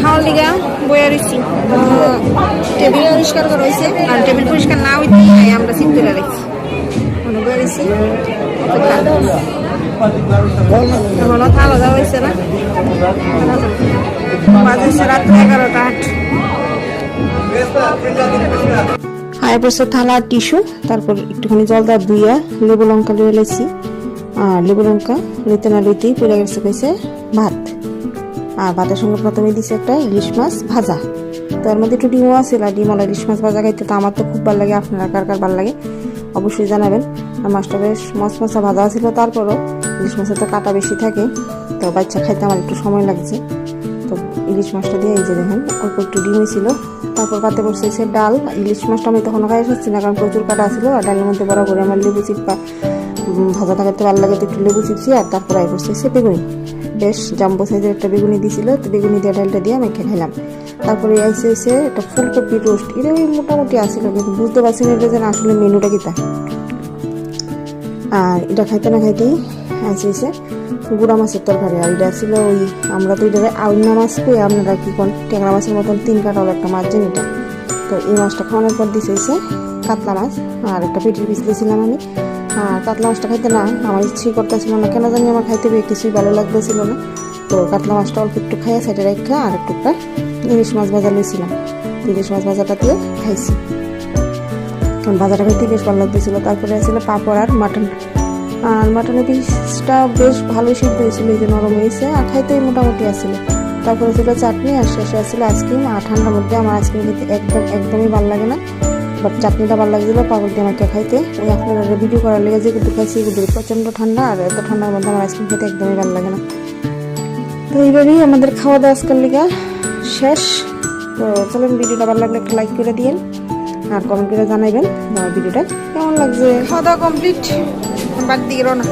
খাওয়ার লিগা বইয়া রয়েছি টেবিল পরিষ্কার করা হয়েছে। আর টেবিল পরিষ্কার না হইতে আমরা করে রাখছি। মানে বইয়া হয়েছে না? বাজে হচ্ছে রাত্রে এগারোটা আট। আয় বসে থালা আর টিস্যু, তারপর একটুখানি জল দা ধুইয়া লেবু লঙ্কা লিয়ে লাইছি। আর লেবু লঙ্কা লইতে না লইতেই পড়ে গেছে ভাত। আর ভাতের সঙ্গে প্রথমে দিছে একটা ইলিশ মাছ ভাজা। তো এর মধ্যে একটু ডিমও আছে ডিমওয়ালা ডিম ইলিশ মাছ ভাজা খাইতে, তো আমার তো খুব ভালো লাগে, আপনারা কার কার ভালো লাগে, অবশ্যই জানাবেন। আর মাছটা বেশ মশ মশা ভাজা ছিল, তারপরও ইলিশ মাছের তো কাটা বেশি থাকে, তো বাচ্চা খাইতে আমার একটু সময় লাগছে। তো ইলিশ মাছটা দিয়ে এই যে দেখেন, অল্প একটু ডিমই ছিল। তারপর পাতে এসে ডাল। ইলিশ মাছটা আমি তখন খাই এসেছি না, কারণ প্রচুর কাটা ছিল, আর ডালের মধ্যে বড় করে আমার লেবু চিপা ভাজাটা খেতে ভালো লাগে তো একটু লেবু চিপছি, আর তারপর আই করছে সে বেগুনি। বেশ জাম্বো সাইজের একটা বেগুনি দিছিল তো বেগুনি দিয়ে ডালটা দিয়ে আমি খেলাম তারপরে আইসে এসে একটা ফুলকপি রোস্ট এটা ওই মোটামুটি আসছিল কিন্তু বুঝতে পারছি না এটা যেন আসলে মেনুটা কিতা আর এটা খাইতে না খাইতেই আইসে এসে গুড়া মাছের তরকারি, আর এটা ছিল ওই আমরা তো এটা আউন্না মাছ কই, আপনারা কি কোন ট্যাংরা মাছের মতন তিন কাটা একটা মাছ জানি এটা? তো এই মাছটা খাওয়ানোর পর এসে কাতলা মাছ, আর একটা পেটির পিস দিয়েছিলাম আমি। আর কাতলা মাছটা খাইতে না, আমার ইচ্ছেই করতেছিল না, কেন জানি আমার খাইতে বেশ কিছুই ভালো লাগতেছিল না। তো কাতলা মাছটা অল্প একটু খাইয়া সাইডে রেখে আর একটা ইলিশ মাছ ভাজা লইছিলাম। ইলিশ মাছ ভাজাটা দিয়ে খাইছি। কারণ ভাজাটা খাইতে বেশ ভালো লাগতেছিল। তারপরে ছিল পাঁপড় আর মাটন। আর মাটনের পিসটা বেশ ভালোই সিদ্ধ হয়েছিল, এই যে নরম হয়েছে। আর খাইতেই মোটামুটি আসছিল তারপরে ছিল চাটনি, আর শেষে আসছিল আইসক্রিম। আর ঠান্ডার মধ্যে আমার আইসক্রিম খেতে একদম, একদমই ভালো লাগে না। বাট চাটনিটা ভালো লাগছিল পাগল দিয়ে আমাকে খাইতে। ওই আপনারা ভিডিও করার লেগে যে কিন্তু খাইছি কিন্তু প্রচণ্ড ঠান্ডা, আর এত ঠান্ডার মধ্যে আমার আইসক্রিম খেতে একদমই ভালো লাগে না। তো এইভাবেই আমাদের খাওয়া দাওয়া আজকাল লিগা শেষ। তো চলুন ভিডিওটা ভালো লাগলে একটা লাইক করে দিয়েন, আর কমেন্ট করে জানাইবেন, আমার ভিডিওটা কেমন লাগছে? খাওয়া দাওয়া কমপ্লিট Ang bandiro na.